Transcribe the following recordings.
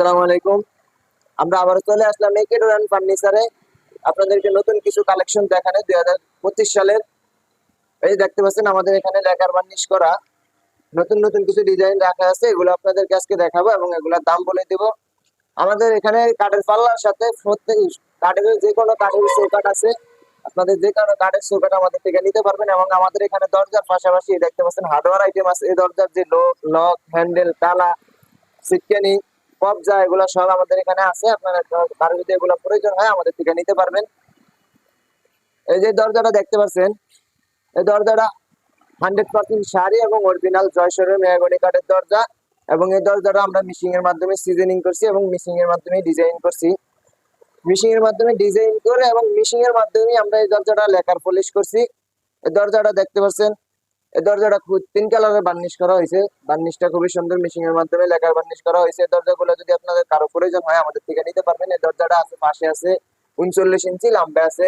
আসসালামু আলাইকুম আমরা আবার চলে আসলাম রান ফার্নিচারে আপনাদেরকে নতুন কিছু কালেকশন সালের। এই দেখতে পাচ্ছেন, আমাদের এখানে বার্নিশ করা। নতুন নতুন কিছু ডিজাইন রাখা আছে, এগুলো আজকে দেখাবো এবং এগুলোর দাম বলে দিব। আমাদের এখানে কাঠের পাল্লার সাথে প্রত্যেক কাঠের যে কোনো কাঠের চৌকাঠ আছে, আপনাদের যে কোনো কাঠের চৌকাঠ আমাদের থেকে নিতে পারবেন এবং আমাদের এখানে দরজার পাশাপাশি দেখতে পাচ্ছেন হার্ডওয়ার আইটেম আছে। এই দরজার যে লক হ্যান্ডেল তালা, সিটকানি কবজা এগুলো সব আমাদের এখানে আছে। আপনারা যদি এগুলো প্রয়োজন হয় আমাদের থেকে নিতে পারবেন। এই যে দরজাটা দেখতে পাচ্ছেন, এই দরজাটা হান্ড্রেড পার্সেন্ট শাড়ি এবং অরিজিনাল জয়সরের মেয়াগনি কাঠের দরজা এবং এই দরজাটা আমরা মিশিং এর মাধ্যমে সিজনিং করছি এবং মিশিং এর মাধ্যমে ডিজাইন করছি। মিশিং এর মাধ্যমে ডিজাইন করে এবং মিশিং এর মাধ্যমে আমরা এই দরজাটা লেকার পলিশ করছি। এই দরজাটা দেখতে পাচ্ছেন এই দরজাটা তিন কালারের বার্নিশ করা হয়েছে। বার্নিশটা খুবই সুন্দর মিশিং এর মাধ্যমে লেকার বার্নিশ করা হয়েছে। দরজাগুলো যদি আপনাদের কারও প্রয়োজন হয়, আমাদের থেকে নিতে পারবেন। এই দরজাটা আছে, পাশে আছে, উনচল্লিশ ইঞ্চি, লম্বা আছে,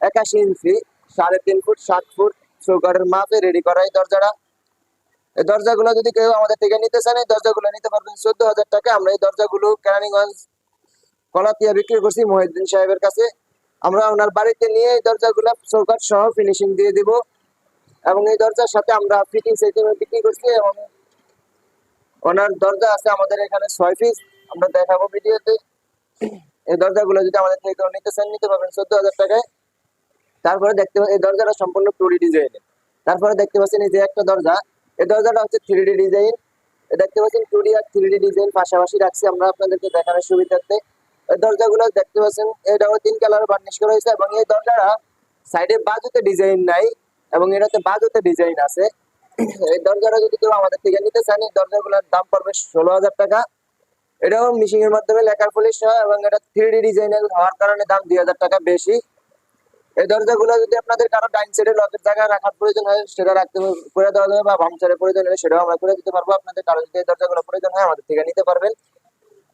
একাশি ইঞ্চি, সাড়ে তিন ফুট, সাত ফুট চৌকারের মাপে রেডি করা এই দরজাটা। এই দরজাগুলো যদি কেউ আমাদের থেকে নিতে চান, এই দরজাগুলো নিতে পারবেন। চোদ্দ হাজার টাকা। আমরা এই দরজাগুলো কেরানীগঞ্জ কলাতিয়া বিক্রি করছি মহিউদ্দিন সাহেবের কাছে। আমরা ওনার বাড়িতে নিয়ে এই দরজাগুলো চৌকাট সহ ফিনিশিং দিয়ে দিব। এবং এই দরজার সাথে আমরা ফিটিং সিস্টেমে বিক্রি করছি এবং ওনার দরজা আছে আমাদের এখানে ছয় পিস আমরা দেখাবো ভিডিওতে। এই দরজাগুলো যদি আমাদের থেকে নিতে চান, নিতে পারবেন চোদ্দ হাজার টাকায়। তারপরে দেখতে পা- এই দরজাটা সম্পূর্ণ টুডি ডিজাইনের তারপরে দেখতে পাচ্ছেন, এই যে একটা দরজা, এই দরজাটা হচ্ছে থ্রি ডি ডিজাইন দেখতে পাচ্ছেন টু ডি আর থ্রি ডি ডিজাইন পাশাপাশি রাখছি আমরা আপনাদেরকে দেখানোর সুবিধার্থে। এই দরজাগুলো দেখতে পাচ্ছেন, এটাও তিন কালার বার্নিশ করা হয়েছে এবং এই দরজাটা সাইডে বাজুতে ডিজাইন নাই। এবং এটাতে বাজুতে ডিজাইন আছে। এই দরজাটা যদি কেউ আমাদের থেকে নিতে চান, এই দরজাগুলোর দাম পড়বে ষোলো হাজার টাকা। এটাও মিশিং এর মাধ্যমে লেখার পলিশ হয় এবং এটা থ্রি ডি ডিজাইনের হওয়ার কারণে দাম দুই হাজার টাকা বেশি। এই দরজাগুলো যদি আপনাদের কারও ডাইন সাইডে লকের জায়গায় রাখার প্রয়োজন হয়, সেটা রাখতে করে দেওয়া যাবে বা সাইডে প্রয়োজন হলে সেটাও আমরা করে দিতে পারব। আপনাদের কারও যদি এই দরজাগুলো প্রয়োজন হয়, আমাদের থেকে নিতে পারবেন।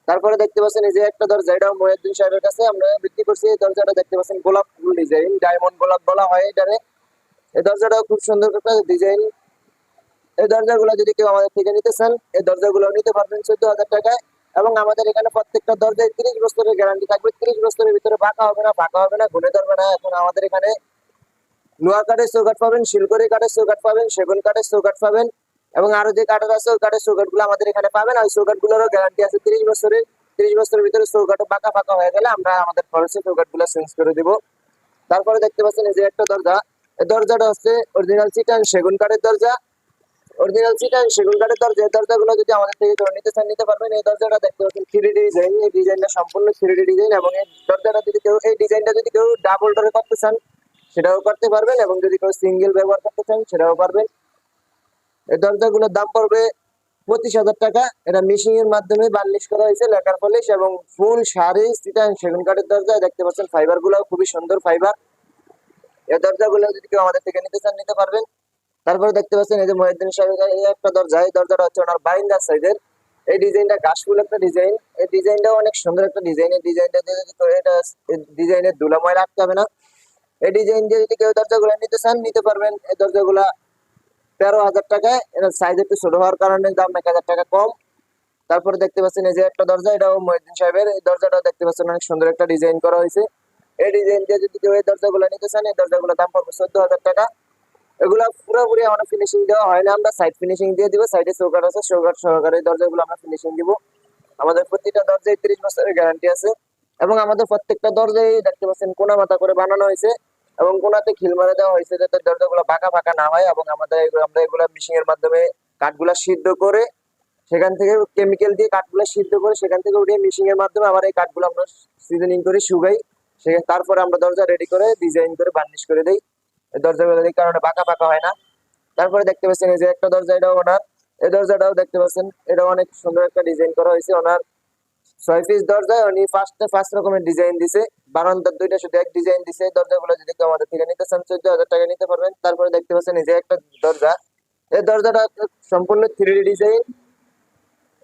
তারপরে দেখতে পাচ্ছেন এই যে একটা দরজা, এটাও মহিউদ্দিন সাহেবের কাছে। আমরা বিক্রি করছি এই দরজাটা, দেখতে পাচ্ছেন গোলাপ ফুল ডিজাইন ডায়মন্ড গোলাপ বলা হয় এটারে। এই দরজাটাও খুব সুন্দর একটা ডিজাইন এই দরজাগুলো যদি কেউ আমাদের থেকে নিতে চান, এই দরজাগুলো নিতে পারবেন চোদ্দ হাজার টাকায়। এবং আমাদের এখানে প্রত্যেকটা দরজায় তিরিশ বছরের গ্যারান্টি থাকবে। তিরিশ বছরের ভিতরে ফাঁকা হবে না ফাঁকা হবে না, ঘুরে ধরবে না। এখন আমাদের এখানে লোহা কাঠের চৌকাঠ পাবেন, শিলকড়ি কাঠের চৌকাঠ পাবেন, সেগুন কাঠের চৌকাঠ পাবেন। এবং আরও যে কাঠের আছে, ওই কাঠের চৌকাঠগুলো আমাদের এখানে পাবেন। ওই চৌকাঠ গুলোরও গ্যারান্টি আছে তিরিশ বছরের। তিরিশ বছরের ভিতরে চৌকাঠ ফাঁকা ফাঁকা হয়ে গেলে আমরা আমাদের খরচে চৌকাঠগুলো চেঞ্জ করে দিব। তারপরে দেখতে পাচ্ছেন এই যে একটা দরজা। দরজাটা হচ্ছে অরিজিনাল চিটান সেগুন কাঠের দরজা। অরিজিনাল চিটান সেগুন কাঠের দরজা, এই দরজাগুলো যদি আমাদের থেকে কেউ নিতে চান নিতে পারবেন। এই দরজাটা দেখতে পাচ্ছেন থ্রি ডিজাইন এই ডিজাইনটা সম্পূর্ণ থ্রি ডিজাইন এবং এই দরজাটা যদি কেউ এই ডিজাইনটা যদি কেউ ডাবল ডোরে করতে চান, সেটাও করতে পারবেন এবং যদি কেউ সিঙ্গেল ব্যবহার করতে চান, সেটাও পারবেন। এই দরজাগুলোর দাম পড়বে পঁচিশ হাজার টাকা। এটা মিশিং এর মাধ্যমে বার্নিশ করা হয়েছে, লেকার পলিশ এবং ফুল শাড়ি চিটান সেগুন কাঠের দরজা। দেখতে পাচ্ছেন ফাইবারগুলো খুবই সুন্দর ফাইবার এই দরজাগুলো যদি কেউ আমাদের থেকে নিতে চান, নিতে পারবেন। তারপরে দেখতে পাচ্ছেন, এই যে মহিউদ্দিন সাহেবের এই একটা দরজা, এই দরজাটা হচ্ছে ওনার বাইন্ডার সাইজের। এই ডিজাইনটা কাশফুল একটা ডিজাইন। এই ডিজাইনটাও অনেক সুন্দর একটা ডিজাইন। এই ডিজাইনটা দিয়ে যদি এটা ডিজাইনের দুলাময় রাখতে হবে না। এই ডিজাইন দিয়ে যদি কেউ দরজাগুলো নিতে চান, নিতে পারবেন। এই দরজাগুলা তেরো হাজার টাকায়। এটার সাইজ একটু ছোট হওয়ার কারণে দাম এক হাজার টাকা কম। তারপরে দেখতে পাচ্ছেন, এই যে একটা দরজা, এটাও মহিউদ্দিন সাহেবের। এই দরজাটা দেখতে পাচ্ছেন, অনেক সুন্দর একটা ডিজাইন করা হয়েছে। এই যদি কেউ এই দরজাগুলো নিতে চান এই দরজাগুলো দাম পড়বে চোদ্দ হাজার টাকা। এগুলো পুরোপুরি ফিনিশিং দেওয়া হয় না, আমরা সাইড ফিনিশিং দিয়ে দিব সাইডে আছে সহকারে দরজাগুলো আমরা ফিনিশিং দিব। আমাদের প্রতিটা দরজায় তিরিশ বছরের গ্যারান্টি আছে এবং আমাদের প্রত্যেকটা দরজায় দেখতে পাচ্ছেন কোনা মাথা করে বানানো হয়েছে এবং কোনাতে খিল মারা দেওয়া হয়েছে যাতে দরজাগুলো বাঁকা ফাঁকা না হয় এবং আমাদের আমরা এগুলো মিশিং এর মাধ্যমে কাঠগুলা সিদ্ধ করে সেখান থেকে কেমিক্যাল দিয়ে কাঠগুলো সিদ্ধ করে সেখান থেকে উঠিয়ে মিশিং এর মাধ্যমে আবার এই কাঠগুলো আমরা সিজনিং করে শুকাই। তারপরে আমরা দরজা রেডি করে ডিজাইন করে বার্নিশ করে দেই। দরজাগুলো এই কারণে বাঁকা ফাঁকা হয় না। তারপরে দেখতে পাচ্ছেন এই যে একটা দরজা, এটাও ওনার। এই দরজাটাও দেখতে পাচ্ছেন, এটা অনেক সুন্দর একটা ডিজাইন করা হয়েছে ওনার। ছয় পিস দরজায় উনি ফার্স্টে ফার্স্ট রকমের ডিজাইন দিছে। বারান্দার দুইটা শুধু এক ডিজাইন দিছে। দরজাগুলো যদি কেউ আমাদের থেকে নিতে চান, চোদ্দ হাজার টাকা নিতে পারবেন। তারপরে দেখতে পাচ্ছেন এই যে একটা দরজা। এই দরজাটা সম্পূর্ণ থ্রি ডিজাইন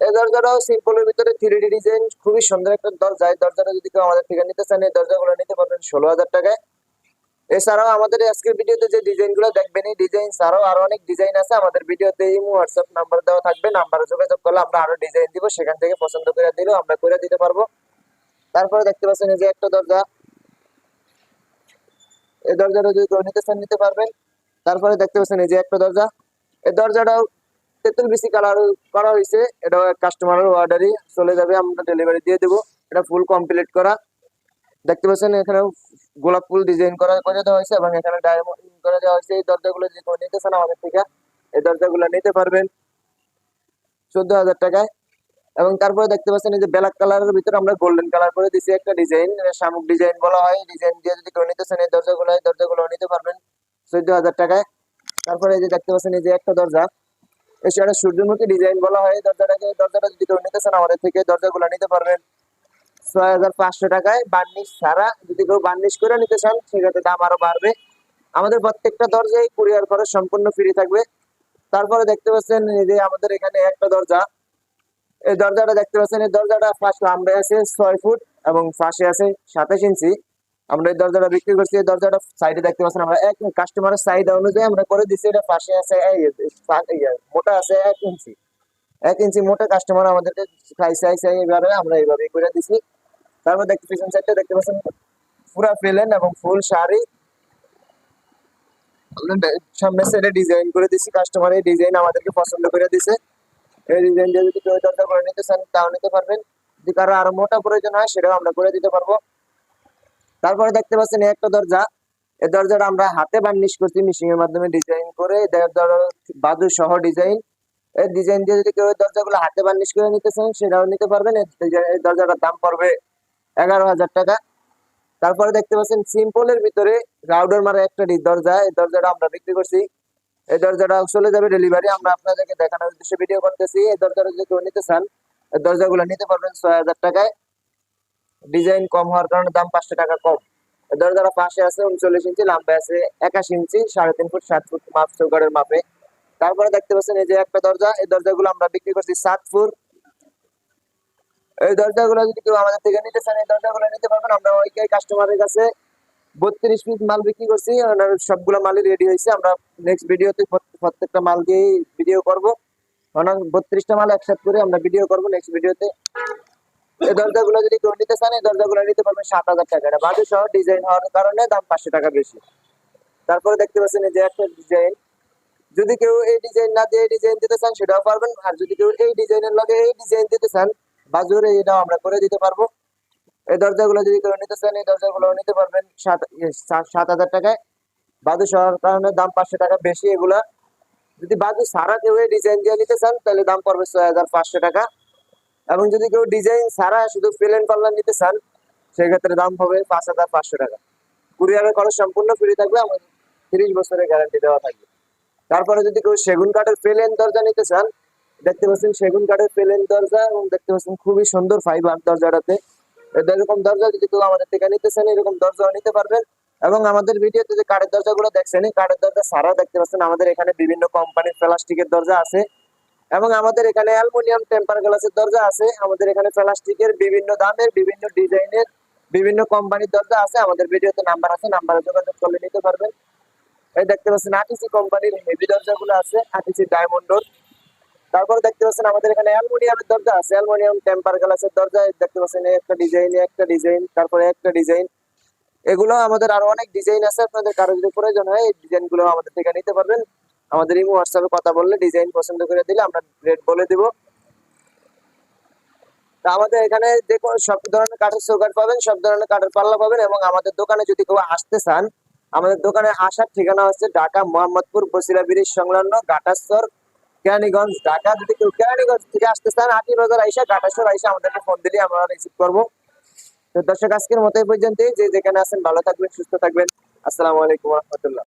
এই দরজাটাও সিম্পলের ভিতরে থ্রি ডি ডিজাইন খুবই সুন্দর একটা দরজা। এই দরজাটা যদি কেউ আমাদের থেকে নিতে চান, এই দরজাগুলো নিতে পারবেন ষোলো হাজার টাকায়। এছাড়াও আমাদের আজকের ভিডিওতে যে ডিজাইনগুলো দেখবেন, এই ডিজাইন ছাড়াও আরও অনেক ডিজাইন আছে। আমাদের ভিডিওতে ইমো হোয়াটসঅ্যাপ নাম্বার দেওয়া থাকবে। নাম্বারে যোগাযোগ করলে আমরা আরও ডিজাইন দিব, সেখান থেকে পছন্দ করে দিলেও আমরা করে দিতে পারব। তারপরে দেখতে পাচ্ছেন এই যে একটা দরজা। এই দরজাটা যদি নিতে চান, নিতে পারবেন। তারপরে দেখতে পাচ্ছেন এই যে একটা দরজা। এই দরজাটাও তেঁতুল বেশি কালার করা হয়েছে এটা কাস্টমারের অর্ডারই চলে যাবে, আমরা ডেলিভারি দিয়ে দেবো। এটা ফুল কমপ্লিট করা। দেখতে পাচ্ছেন, এখানে গোলাপ ফুল ডিজাইন করা, করে দেওয়া হয়েছে এবং এখানে ডায়মন্ড করে দেওয়া হয়েছে। এই দরজাগুলো যে কেউ নিতে চান আমাদের থেকে, এই দরজাগুলো নিতে পারবেন। চোদ্দ হাজার টাকায়। এবং তারপরে দেখতে পাচ্ছেন, এই যে ব্ল্যাক কালারের ভিতরে আমরা গোল্ডেন কালার করে দিছি একটা ডিজাইন শামুক ডিজাইন বলা হয়। ডিজাইন দিয়ে যদি কেউ নিতে চান, এই দরজাগুলো এই দরজাগুলো নিতে পারবেন। চোদ্দ হাজার টাকায়। তারপরে এই যে দেখতে পাচ্ছেন, এই যে একটা দরজা। সূর্যমুখী ডিজাইন বলা হয়। দরজাটাকে দরজাটা যদি কেউ নিতে চান আমাদের থেকে, দরজাগুলো নিতে পারবেন। ছয় হাজার পাঁচশো টাকায় বার্নিশ যদি কেউ বার্নিশ করে নিতে চান সেক্ষেত্রে দাম আরও বাড়বে। আমাদের প্রত্যেকটা দরজায় কুরিয়ার খরচ সম্পূর্ণ ফ্রি থাকবে। তারপরে দেখতে পাচ্ছেন যে আমাদের এখানে একটা দরজা। এই দরজাটা দেখতে পাচ্ছেন, এই দরজাটা ফার্স্ট লাম্বে আছে, ছয় ফুট এবং ফাঁসে আছে সাতাশ ইঞ্চি। আমরা এই দরজাটা বিক্রি করছি, এই দরজাটা সাইডে দেখতে পাচ্ছেন আমরা এক কাস্টমারের সাইড অনুযায়ী আমরা করে দিচ্ছি এটা পাশে আছে মোটা আছে এক ইঞ্চি এক ইঞ্চি মোটা কাস্টমার আমাদেরকে খাইছে আইসে এইভাবে আমরা এইভাবে করে দিছি। তারপর দেখতে পিছন সাইডটা দেখতে পাচ্ছেন পুরা ফেলেন এবং ফুল শাড়ি। ডে- সাইডে ডিজাইন করে দিছি কাস্টমার এই ডিজাইন আমাদেরকে পছন্দ করে দিছে। এই ডিজাইন দিয়ে যদি কেউ দরজা করে নিতে চান, তাও নিতে পারবেন। যদি কারও আরও মোটা প্রয়োজন হয়, সেটাও আমরা করে দিতে পারব। তারপরে দেখতে পাচ্ছেন একটা দরজা। এই দরজাটা আমরা হাতে বার্নিশ করছি মেশিং এর মাধ্যমে ডিজাইন করে। বাদু সহ ডিজাইন। এই ডিজাইন দিয়ে যদি কেউ দরজাগুলো হাতে বার্নিশ করে নিতে চান, সেটাও নিতে পারবেন। এই দরজাটার দাম পড়বে এগারো হাজার টাকা। তারপরে দেখতে পাচ্ছেন সিম্পলের ভিতরে রাউডার মারা একটা দরজা। এই দরজাটা আমরা বিক্রি করছি। এই দরজাটা চলে যাবে ডেলিভারি। আমরা আপনাদেরকে দেখানোর উদ্দেশ্যে ভিডিও করতেছি। এই দরজাটা যদি কেউ নিতে চান দরজাগুলো নিতে পারবেন ছয় হাজার টাকায়। ডিজাইন কম হওয়ার কারণে দাম পাঁচশো টাকা কম। এই দরজাটা পাশে আছে, উনচল্লিশ ইঞ্চি লম্বা আছে একাশি ইঞ্চি, সাড়ে তিন ফুট, সাত ফুট মাপ চৌকারের মাপে। তারপরে দেখতে পাচ্ছেন এই যে একটা দরজা, এই দরজাগুলো আমরা বিক্রি করছি সাত ফুট। এই দরজাগুলো যদি কেউ আমাদের থেকে নিতে চান, এই দরজাগুলো নিতে পারবেন। আমরা ওইটাই কাস্টমারের কাছে বত্রিশ পিস মাল বিক্রি করছি। সবগুলো মালই রেডি হয়েছে। আমরা নেক্সট ভিডিওতে প্রত্যেকটা মাল দিয়েই ভিডিও করব বত্রিশটা মাল একসাথে করে আমরা ভিডিও করব নেক্সট ভিডিওতে এই দরজাগুলো যদি কেউ নিতে চান এই দরজাগুলো নিতে পারবেন সাত হাজার টাকা। সহ ডিজাইন হওয়ার কারণে দাম পাঁচশো টাকা বেশি। তারপরে দেখতে পাচ্ছেন এই যে একটা ডিজাইন। যদি কেউ এই ডিজাইন না দিয়ে ডিজাইন দিতে চান, সেটাও পারবেন। আর যদি কেউ এই ডিজাইনের লগে এই ডিজাইন দিতে চান বাজুরে এটাও আমরা করে দিতে পারব। এই দরজাগুলো যদি কেউ নিতে চান, এই দরজাগুলো নিতে পারবেন সাত- সাত হাজার টাকায়। বাজু সহর কারণে দাম পাঁচশো টাকা বেশি এগুলা। যদি বাজু সারা কেউ এই ডিজাইন দিয়ে নিতে চান, তাহলে দাম পড়বে ছয় হাজার পাঁচশো টাকা। এবং যদি কেউ ডিজাইন ছাড়া শুধু প্লেন পাল্লা নিতে চান, সেক্ষেত্রে দাম হবে পাঁচ হাজার পাঁচশো টাকা। কুরিয়ারের খরচ সম্পূর্ণ ফ্রি থাকবে, আমাদের তিরিশ বছরের গ্যারান্টি দেওয়া থাকবে। তারপরে যদি কেউ সেগুন কাঠের প্লেন দরজা নিতে চান, দেখতে পাচ্ছেন সেগুন কাঠের প্লেন দরজা এবং দেখতে পাচ্ছেন খুবই সুন্দর ফাইবার দরজাটাতে। এরকম দরজা যদি কেউ আমাদের থেকে নিতে চান, এরকম দরজাও নিতে পারবেন। এবং আমাদের ভিডিওতে যে কাঠের দরজাগুলো দেখছেন, এই কাঠের দরজা ছাড়াও দেখতে পাচ্ছেন আমাদের এখানে বিভিন্ন কোম্পানির প্লাস্টিকের দরজা আছে। এবং আমাদের এখানে অ্যালুমিনিয়াম টেম্পার গ্লাসের দরজা আছে। আমাদের এখানে প্লাস্টিকের বিভিন্ন দামের, বিভিন্ন ডিজাইনের, বিভিন্ন কোম্পানির দরজা আছে। আমাদের ভিডিওতে নাম্বার আছে, নাম্বারে যোগাযোগ করলে নিতে পারবেন। এই দেখতে পাচ্ছেন আটিসি কোম্পানির হেভি দরজাগুলো আছে আটিসি ডায়মন্ড ডোর তারপর দেখতে পাচ্ছেন আমাদের এখানে অ্যালুমিনিয়ামের দরজা আছে। অ্যালুমিনিয়াম টেম্পার গ্লাসের দরজা দেখতে পাচ্ছেন একটা ডিজাইন একটা ডিজাইন, তারপরে একটা ডিজাইন। এগুলো আমাদের আরও অনেক ডিজাইন আছে। আপনাদের কারও যদি প্রয়োজন হয়, এই ডিজাইনগুলো আমাদের থেকে নিতে পারবেন। আমাদের ইমো হোয়াটসঅ্যাপে কথা বললে ডিজাইন পছন্দ করে দিলে আমরা রেট বলে দিব। তা আমাদের এখানে কোনো সব ধরনের কাঠের চৌকাঠ পাবেন, সব ধরনের কাঠের পাল্লা পাবেন এবং আমাদের দোকানে যদি কেউ আসতে চান, আমাদের দোকানে আসার ঠিকানা হচ্ছে ঢাকা মোহাম্মদপুর বসিলা ব্রিজ সংলগ্ন ঘাটাস্তর কেরানীগঞ্জ, ঢাকা। যদি কেউ কেরানীগঞ্জ থেকে আসতে চান আটি বাজার আইসা ঘাটাস্তর আইসা আমাদেরকে ফোন দিলে আমরা রিসিভ করব। তো দর্শক, আজকের মতো এই পর্যন্তই। যে যেখানে আছেন, ভালো থাকবেন, সুস্থ থাকবেন। আসসালামু আলাইকুম রহমতুল্লাহ।